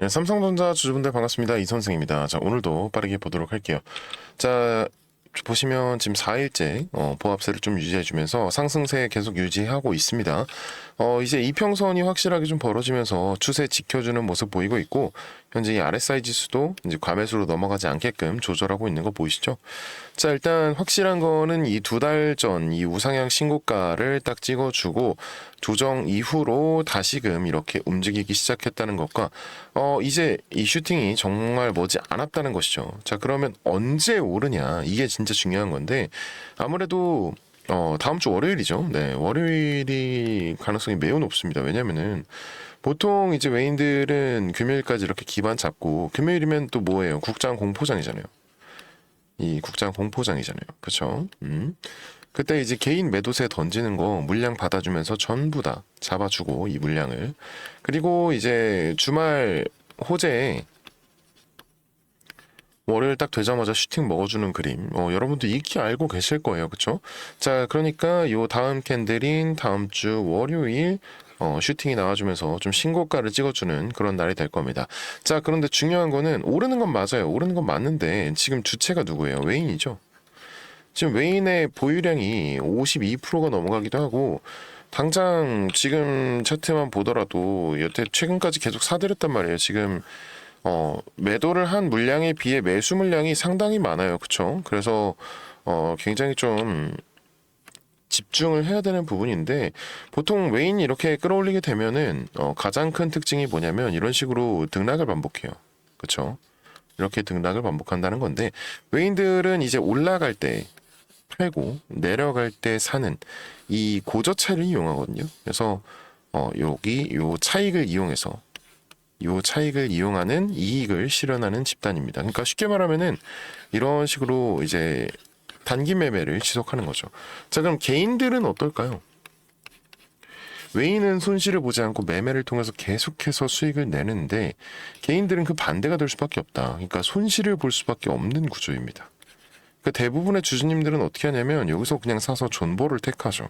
네, 삼성전자 주주분들 반갑습니다. 이선생입니다. 자, 오늘도 빠르게 보도록 할게요. 자, 보시면 지금 4일째 어, 보합세를 좀 유지해주면서 상승세 계속 유지하고 있습니다. 어, 이제 이평선이 확실하게 좀 벌어지면서 추세 지켜주는 모습 보이고 있고 현재 이 RSI 지수도 이제 과매수로 넘어가지 않게끔 조절하고 있는 거 보이시죠? 자, 일단 확실한 거는 이 두 달 전 이 우상향 신고가를 딱 찍어주고 조정 이후로 다시금 이렇게 움직이기 시작했다는 것과 어 이제 이 슈팅이 정말 머지 않았다는 것이죠. 자 그러면 언제 오르냐 이게 진짜 중요한 건데 아무래도 어 다음 주 월요일이죠. 네 월요일이 가능성이 매우 높습니다. 왜냐면은 보통 이제 외인들은 금요일까지 이렇게 기반 잡고 금요일이면 또 뭐예요? 국장 공포장이잖아요. 이 국장 공포장이잖아요. 그렇죠? 음. 그때 이제 개인 매도세 던지는 거 물량 받아주면서 전부 다 잡아주고 이 물량을 그리고 이제 주말 호재에 월요일 딱 되자마자 슈팅 먹어주는 그림 어, 여러분도 익히 알고 계실 거예요 그쵸 자 그러니까 요 다음 캔들인 다음 주 월요일 어, 슈팅이 나와주면서 좀 신고가를 찍어주는 그런 날이 될 겁니다 자 그런데 중요한 거는 오르는 건 맞아요 오르는 건 맞는데 지금 주체가 누구예요 외인이죠 지금 외인의 보유량이 52%가 넘어가기도 하고 당장 지금 차트만 보더라도 여태 최근까지 계속 사들였단 말이에요. 지금 어 매도를 한 물량에 비해 매수 물량이 상당히 많아요. 그쵸? 그래서 어 굉장히 좀 집중을 해야 되는 부분인데 보통 외인이 이렇게 끌어올리게 되면은 어 가장 큰 특징이 뭐냐면 이런 식으로 등락을 반복해요. 그쵸? 이렇게 등락을 반복한다는 건데 외인들은 이제 올라갈 때 팔고 내려갈 때 사는 이 고저차를 이용하거든요. 그래서 어 여기 요 차익을 이용해서 요 차익을 이용하는 이익을 실현하는 집단입니다. 그러니까 쉽게 말하면은 이런 식으로 이제 단기 매매를 지속하는 거죠. 자, 그럼 개인들은 어떨까요? 외인은 손실을 보지 않고 매매를 통해서 계속해서 수익을 내는데 개인들은 그 반대가 될 수밖에 없다. 그러니까 손실을 볼 수밖에 없는 구조입니다. 그러니까 대부분의 주주님들은 어떻게 하냐면 여기서 그냥 사서 존버를 택하죠.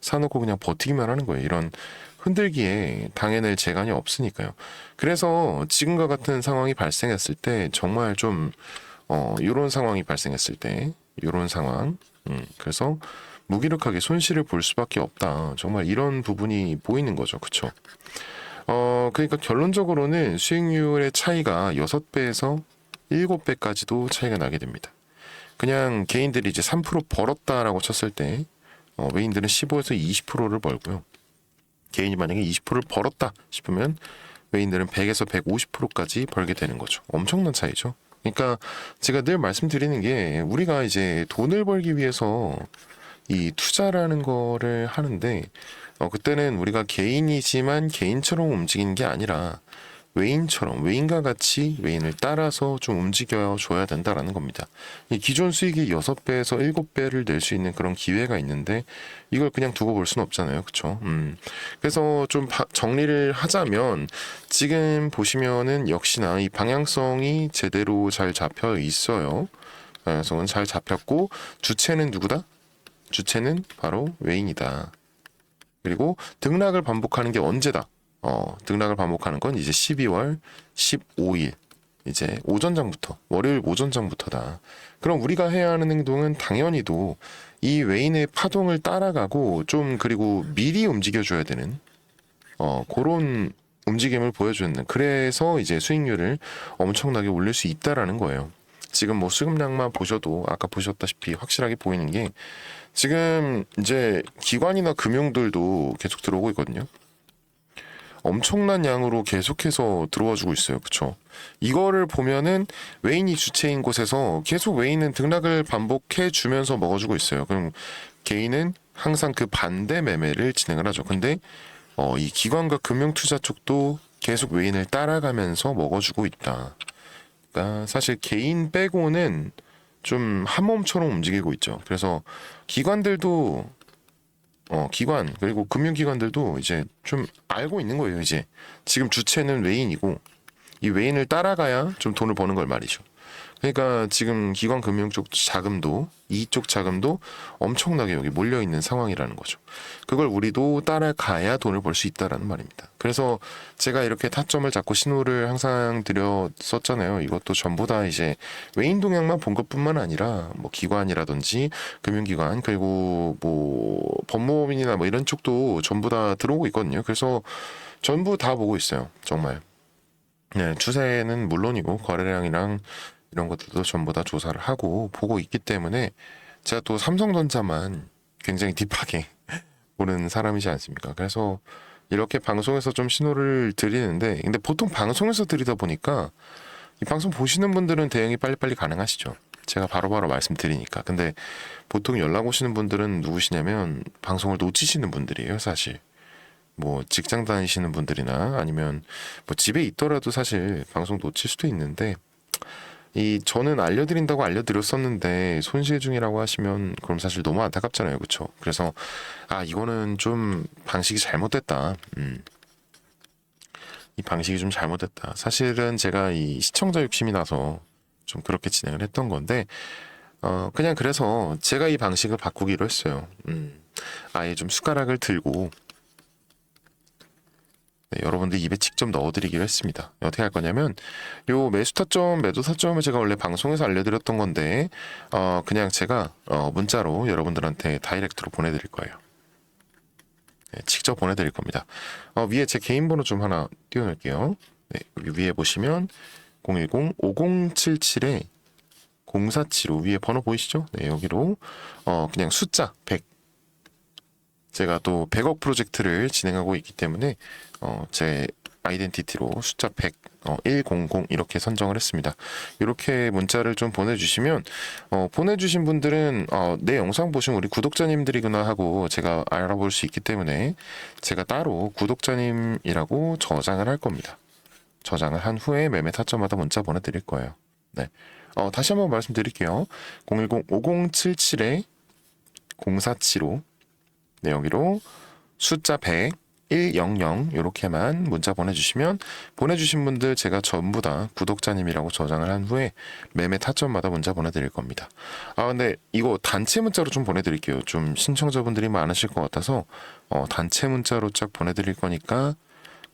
사놓고 그냥 버티기만 하는 거예요. 이런 흔들기에 당해낼 재간이 없으니까요. 그래서 지금과 같은 상황이 발생했을 때 정말 좀 어, 이런 상황이 발생했을 때 이런 상황. 음, 그래서 무기력하게 손실을 볼 수밖에 없다. 정말 이런 부분이 보이는 거죠. 그쵸? 어, 그러니까 결론적으로는 수익률의 차이가 6배에서 7배까지도 차이가 나게 됩니다. 그냥 개인들이 이제 3% 벌었다라고 쳤을 때, 어, 외인들은 15에서 20%를 벌고요. 개인이 만약에 20%를 벌었다 싶으면 외인들은 100에서 150%까지 벌게 되는 거죠. 엄청난 차이죠. 그러니까 제가 늘 말씀드리는 게 우리가 이제 돈을 벌기 위해서 이 투자라는 거를 하는데 어 그때는 우리가 개인이지만 개인처럼 움직이는 게 아니라 외인처럼 외인과 같이 외인을 따라서 좀 움직여 줘야 된다라는 겁니다. 이 기존 수익이 6배에서 7배를 낼 수 있는 그런 기회가 있는데 이걸 그냥 두고 볼 수는 없잖아요. 그렇죠? 음. 그래서 좀 바- 정리를 하자면 지금 보시면은 역시나 이 방향성이 제대로 잘 잡혀 있어요. 방향성은 잘 잡혔고 주체는 누구다? 주체는 바로 외인이다. 그리고 등락을 반복하는 게 언제다? 어, 등락을 반복하는 건 이제 12월 15일 이제 오전장부터 월요일 오전장부터다. 그럼 우리가 해야 하는 행동은 당연히도 이 외인의 파동을 따라가고 좀 그리고 미리 움직여 줘야 되는 어 그런 움직임을 보여주는 그래서 이제 수익률을 엄청나게 올릴 수 있다라는 거예요. 지금 뭐 수급량만 보셔도 아까 보셨다시피 확실하게 보이는 게 지금 이제 기관이나 금융들도 계속 들어오고 있거든요. 엄청난 양으로 계속해서 들어와 주고 있어요. 그쵸? 이거를 보면은 외인이 주체인 곳에서 계속 외인은 등락을 반복해 주면서 먹어주고 있어요. 그럼 개인은 항상 그 반대 매매를 진행을 하죠. 근데 어, 이 기관과 금융투자 쪽도 계속 외인을 따라가면서 먹어주고 있다. 그러니까 사실 개인 빼고는 좀 한 몸처럼 움직이고 있죠. 그래서 기관들도 어, 기관 그리고 금융기관들도 이제 좀 알고 있는 거예요. 이제 지금 주체는 외인이고 이 외인을 따라가야 좀 돈을 버는 걸 말이죠. 그러니까 지금 기관 금융 쪽 자금도 이쪽 자금도 엄청나게 여기 몰려 있는 상황이라는 거죠. 그걸 우리도 따라가야 돈을 벌 수 있다라는 말입니다. 그래서 제가 이렇게 타점을 잡고 신호를 항상 드렸었잖아요. 이것도 전부 다 이제 외인 동향만 본 것뿐만 아니라 뭐 기관이라든지 금융기관 그리고 뭐 법무법인이나 뭐 이런 쪽도 전부 다 들어오고 있거든요. 그래서 전부 다 보고 있어요. 정말. 네, 추세는 물론이고 거래량이랑 이런 것들도 전부 다 조사를 하고 보고 있기 때문에 제가 또 삼성전자만 굉장히 딥하게 보는 사람이지 않습니까? 그래서 이렇게 방송에서 좀 신호를 드리는데 근데 보통 방송에서 드리다 보니까 이 방송 보시는 분들은 대응이 빨리빨리 가능하시죠. 제가 바로바로 말씀드리니까. 근데 보통 연락 오시는 분들은 누구시냐면 방송을 놓치시는 분들이에요, 사실. 뭐 직장 다니시는 분들이나 아니면 뭐 집에 있더라도 사실 방송 놓칠 수도 있는데 이 저는 알려드린다고 알려드렸었는데 손실 중이라고 하시면 그럼 사실 너무 안타깝잖아요, 그렇죠? 그래서 아 이거는 좀 방식이 잘못됐다. 음. 이 방식이 좀 잘못됐다. 사실은 제가 이 시청자 욕심이 나서 좀 그렇게 진행을 했던 건데 어 그냥 그래서 제가 이 방식을 바꾸기로 했어요. 음. 아예 좀 숟가락을 들고 네, 여러분들 입에 직접 넣어드리기로 했습니다. 어떻게 할 거냐면 요 매수 타점, 매도 타점을 제가 원래 방송에서 알려드렸던 건데 어 그냥 제가 어 문자로 여러분들한테 다이렉트로 보내드릴 거예요. 네, 직접 보내드릴 겁니다. 어 위에 제 개인 번호 좀 하나 띄워놓을게요. 네, 위에 보시면 010-5077에 0475 위에 번호 보이시죠? 네, 여기로 어 그냥 숫자 100 제가 또 100억 프로젝트를 진행하고 있기 때문에 어, 제 아이덴티티로 숫자 100, 어, 100 이렇게 선정을 했습니다. 이렇게 문자를 좀 보내주시면 어, 보내주신 분들은 어, 내 영상 보신 우리 구독자님들이구나 하고 제가 알아볼 수 있기 때문에 제가 따로 구독자님이라고 저장을 할 겁니다. 저장을 한 후에 매매 타점마다 문자 보내드릴 거예요. 네. 어, 다시 한번 말씀드릴게요. 010-5077에 0475 네, 여기로 숫자 100, 100 이렇게만 문자 보내주시면 보내주신 분들 제가 전부 다 구독자님이라고 저장을 한 후에 매매 타점마다 문자 보내드릴 겁니다. 아 근데 이거 단체 문자로 좀 보내드릴게요. 좀 신청자분들이 많으실 것 같아서 어, 단체 문자로 쫙 보내드릴 거니까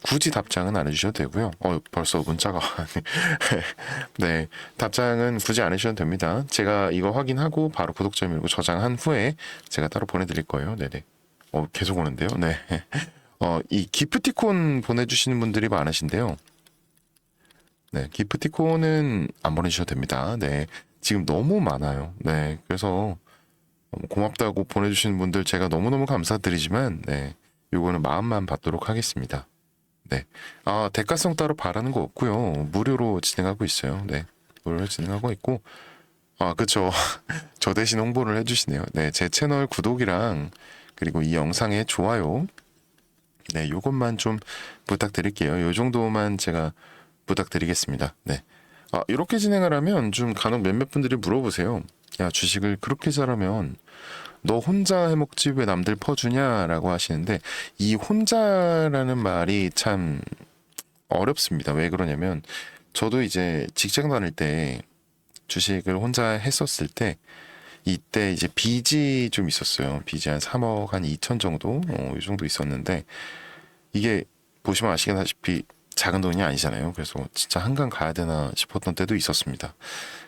굳이 답장은 안 해주셔도 되고요. 어, 벌써 문자가 네 답장은 굳이 안 해주셔도 됩니다. 제가 이거 확인하고 바로 구독자님이고 저장한 후에 제가 따로 보내드릴 거예요. 네네. 어 계속 오는데요. 네. 어 이 기프티콘 보내주시는 분들이 많으신데요. 네 기프티콘은 안 보내주셔도 됩니다. 네 지금 너무 많아요. 네 그래서 고맙다고 보내주시는 분들 제가 너무너무 감사드리지만 네 요거는 마음만 받도록 하겠습니다. 네. 아, 대가성 따로 바라는 거 없고요. 무료로 진행하고 있어요. 네. 무료로 진행하고 있고. 아, 그쵸. 저 대신 홍보를 해주시네요. 네. 제 채널 구독이랑 그리고 이 영상의 좋아요. 네. 요것만 좀 부탁드릴게요. 요 정도만 제가 부탁드리겠습니다. 네. 아, 이렇게 진행을 하면 좀 간혹 몇몇 분들이 물어보세요. 야, 주식을 그렇게 잘하면 너 혼자 해먹지 왜 남들 퍼주냐라고 하시는데 이 혼자라는 말이 참 어렵습니다. 왜 그러냐면 저도 이제 직장 다닐 때 주식을 혼자 했었을 때 이때 이제 빚이 좀 있었어요. 빚이 한 3억 한 2천 정도 어, 이 정도 있었는데 이게 보시면 아시다시피 작은 돈이 아니잖아요. 그래서 진짜 한강 가야 되나 싶었던 때도 있었습니다.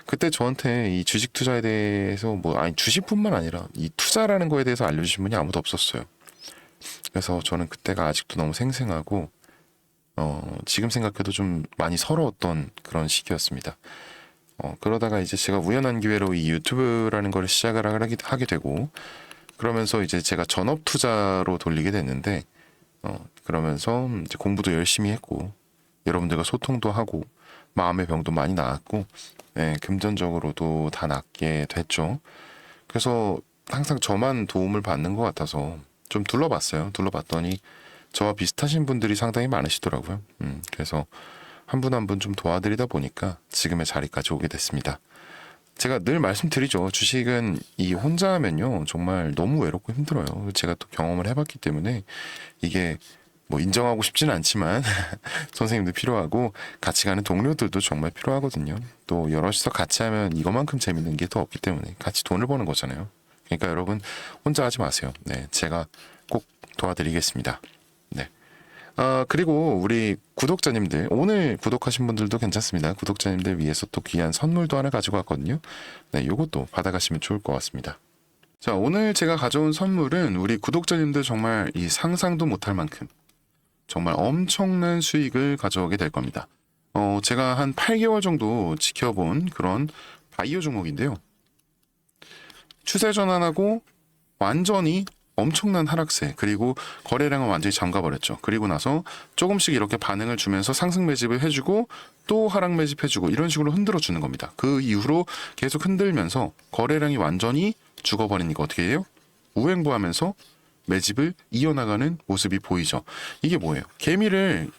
그때 저한테 이 주식 투자에 대해서 뭐 아니 주식뿐만 아니라 이 투자라는 거에 대해서 알려주신 분이 아무도 없었어요. 그래서 저는 그때가 아직도 너무 생생하고 어 지금 생각해도 좀 많이 서러웠던 그런 시기였습니다. 어 그러다가 이제 제가 우연한 기회로 이 유튜브라는 걸 시작을 하게, 되고 그러면서 이제 제가 전업 투자로 돌리게 됐는데 어 그러면서 이제 공부도 열심히 했고 여러분들과 소통도 하고 마음의 병도 많이 나았고 네, 금전적으로도 다 낫게 됐죠. 그래서 항상 저만 도움을 받는 것 같아서 좀 둘러봤어요. 둘러봤더니 저와 비슷하신 분들이 상당히 많으시더라고요. 음, 그래서 한 분 한 분 좀 도와드리다 보니까 지금의 자리까지 오게 됐습니다. 제가 늘 말씀드리죠. 주식은 이 혼자 하면요. 정말 너무 외롭고 힘들어요. 제가 또 경험을 해봤기 때문에 이게 뭐 인정하고 싶지는 않지만 선생님도 필요하고 같이 가는 동료들도 정말 필요하거든요. 또 여럿이서 같이 하면 이것만큼 재밌는 게 더 없기 때문에 같이 돈을 버는 거잖아요. 그러니까 여러분 혼자 하지 마세요. 네, 제가 꼭 도와드리겠습니다. 네. 아, 그리고 우리 구독자님들, 오늘 구독하신 분들도 괜찮습니다. 구독자님들 위해서 또 귀한 선물도 하나 가지고 왔거든요. 네, 요것도 받아가시면 좋을 것 같습니다. 자, 오늘 제가 가져온 선물은 우리 구독자님들 정말 이 상상도 못할 만큼 정말 엄청난 수익을 가져오게 될 겁니다. 어, 제가 한 8개월 정도 지켜본 그런 바이오 종목인데요. 추세 전환하고 완전히 엄청난 하락세 그리고 거래량은 완전히 잠가버렸죠. 그리고 나서 조금씩 이렇게 반응을 주면서 상승 매집을 해주고 또 하락 매집해주고 이런 식으로 흔들어 주는 겁니다. 그 이후로 계속 흔들면서 거래량이 완전히 죽어버리니까 어떻게 해요? 우행부하면서 매집을 이어나가는 모습이 보이죠. 이게 뭐예요? 개미를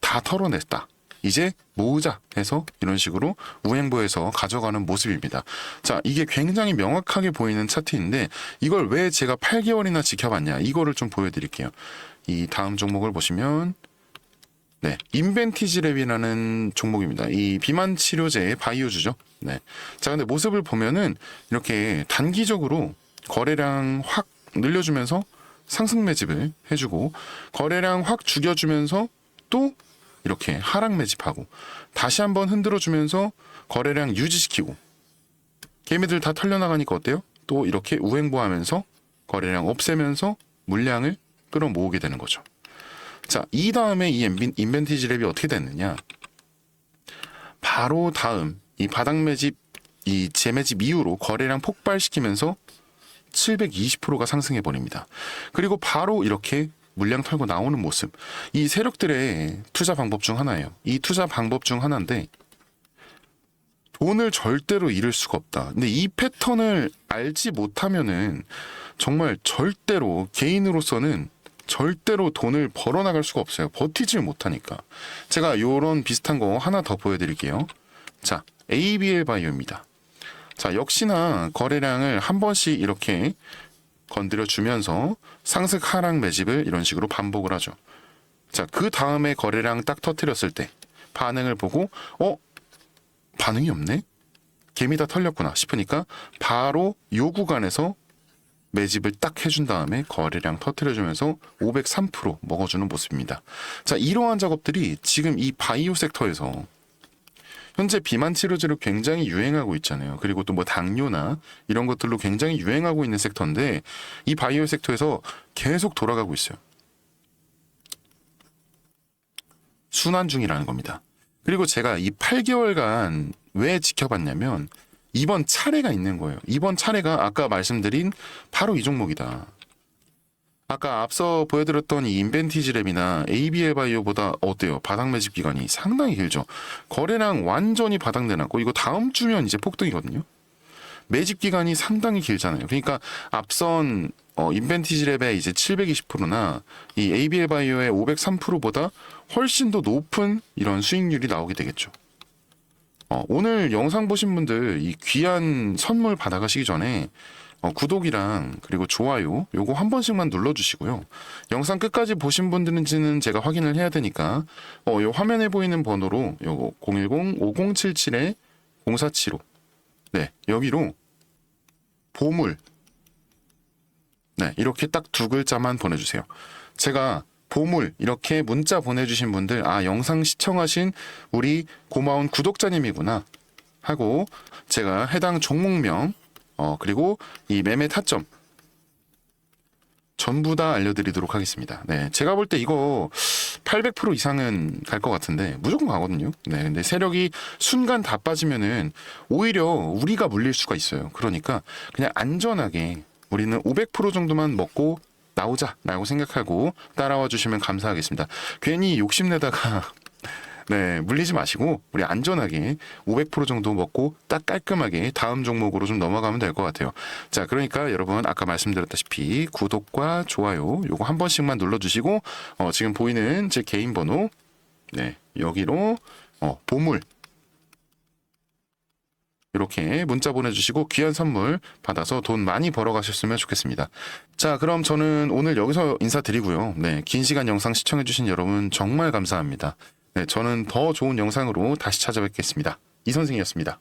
다 털어냈다. 이제 모으자 해서 이런 식으로 우행보에서 가져가는 모습입니다. 자, 이게 굉장히 명확하게 보이는 차트인데 이걸 왜 제가 8개월이나 지켜봤냐 이거를 좀 보여드릴게요. 이 다음 종목을 보시면 네, 인벤티지 랩이라는 종목입니다. 이 비만 치료제의 바이오주죠. 네. 자, 근데 모습을 보면은 이렇게 단기적으로 거래량 확 늘려주면서 상승 매집을 해주고 거래량 확 죽여주면서 또 이렇게 하락 매집하고 다시 한번 흔들어 주면서 거래량 유지시키고 개미들 다 털려나가니까 어때요? 또 이렇게 우행보하면서 거래량 없애면서 물량을 끌어모으게 되는 거죠. 자, 이 다음에 이 인벤- 인벤티지 랩이 어떻게 됐느냐? 바로 다음 이 바닥 매집 이 재매집 이후로 거래량 폭발시키면서 720%가 상승해 버립니다. 그리고 바로 이렇게 물량 털고 나오는 모습. 이 세력들의 투자 방법 중 하나예요. 이 투자 방법 중 하나인데 돈을 절대로 잃을 수가 없다. 근데 이 패턴을 알지 못하면은 정말 절대로 개인으로서는 절대로 돈을 벌어나갈 수가 없어요. 버티질 못하니까. 제가 요런 비슷한 거 하나 더 보여드릴게요. 자, ABL 바이오입니다. 자, 역시나 거래량을 한 번씩 이렇게 건드려 주면서 상승 하락 매집을 이런 식으로 반복을 하죠. 자, 그 다음에 거래량 딱 터트렸을 때 반응을 보고 어 반응이 없네. 개미 다 털렸구나 싶으니까 바로 요 구간에서 매집을 딱 해준 다음에 거래량 터트려주면서 503% 먹어주는 모습입니다. 자, 이러한 작업들이 지금 이 바이오 섹터에서 현재 비만 치료제로 굉장히 유행하고 있잖아요. 그리고 또 뭐 당뇨나 이런 것들로 굉장히 유행하고 있는 섹터인데 이 바이오 섹터에서 계속 돌아가고 있어요. 순환 중이라는 겁니다. 그리고 제가 이 8개월간 왜 지켜봤냐면 이번 차례가 있는 거예요. 이번 차례가 아까 말씀드린 바로 이 종목이다. 아까 앞서 보여드렸던 이 인벤티지 랩이나 ABL 바이오보다 어때요? 바닥 매집 기간이 상당히 길죠. 거래량 완전히 바닥 내놨고 이거 다음 주면 이제 폭등이거든요. 매집 기간이 상당히 길잖아요. 그러니까 앞선 어, 인벤티지 랩의 이제 720%나 이 ABL 바이오의 503%보다 훨씬 더 높은 이런 수익률이 나오게 되겠죠. 어, 오늘 영상 보신 분들 이 귀한 선물 받아가시기 전에 어, 구독이랑 그리고 좋아요 요거 한 번씩만 눌러주시고요. 영상 끝까지 보신 분들은지는 제가 확인을 해야 되니까 어, 요 화면에 보이는 번호로 요거 010-5077-0475 네 여기로 보물 네 이렇게 딱 두 글자만 보내주세요. 제가 보물 이렇게 문자 보내주신 분들 아 영상 시청하신 우리 고마운 구독자님이구나 하고 제가 해당 종목명 어 그리고 이 매매 타점 전부 다 알려드리도록 하겠습니다. 네, 제가 볼 때 이거 800% 이상은 갈 것 같은데 무조건 가거든요. 네, 근데 세력이 순간 다 빠지면은 오히려 우리가 물릴 수가 있어요. 그러니까 그냥 안전하게 우리는 500% 정도만 먹고 나오자라고 생각하고 따라와 주시면 감사하겠습니다. 괜히 욕심내다가 네, 물리지 마시고 우리 안전하게 500% 정도 먹고 딱 깔끔하게 다음 종목으로 좀 넘어가면 될 것 같아요. 자, 그러니까 여러분 아까 말씀드렸다시피 구독과 좋아요 요거 한 번씩만 눌러주시고 어, 지금 보이는 제 개인 번호 네 여기로 어, 보물 이렇게 문자 보내주시고 귀한 선물 받아서 돈 많이 벌어가셨으면 좋겠습니다. 자, 그럼 저는 오늘 여기서 인사드리고요. 네, 긴 시간 영상 시청해주신 여러분 정말 감사합니다. 네, 저는 더 좋은 영상으로 다시 찾아뵙겠습니다. 이 선생이었습니다.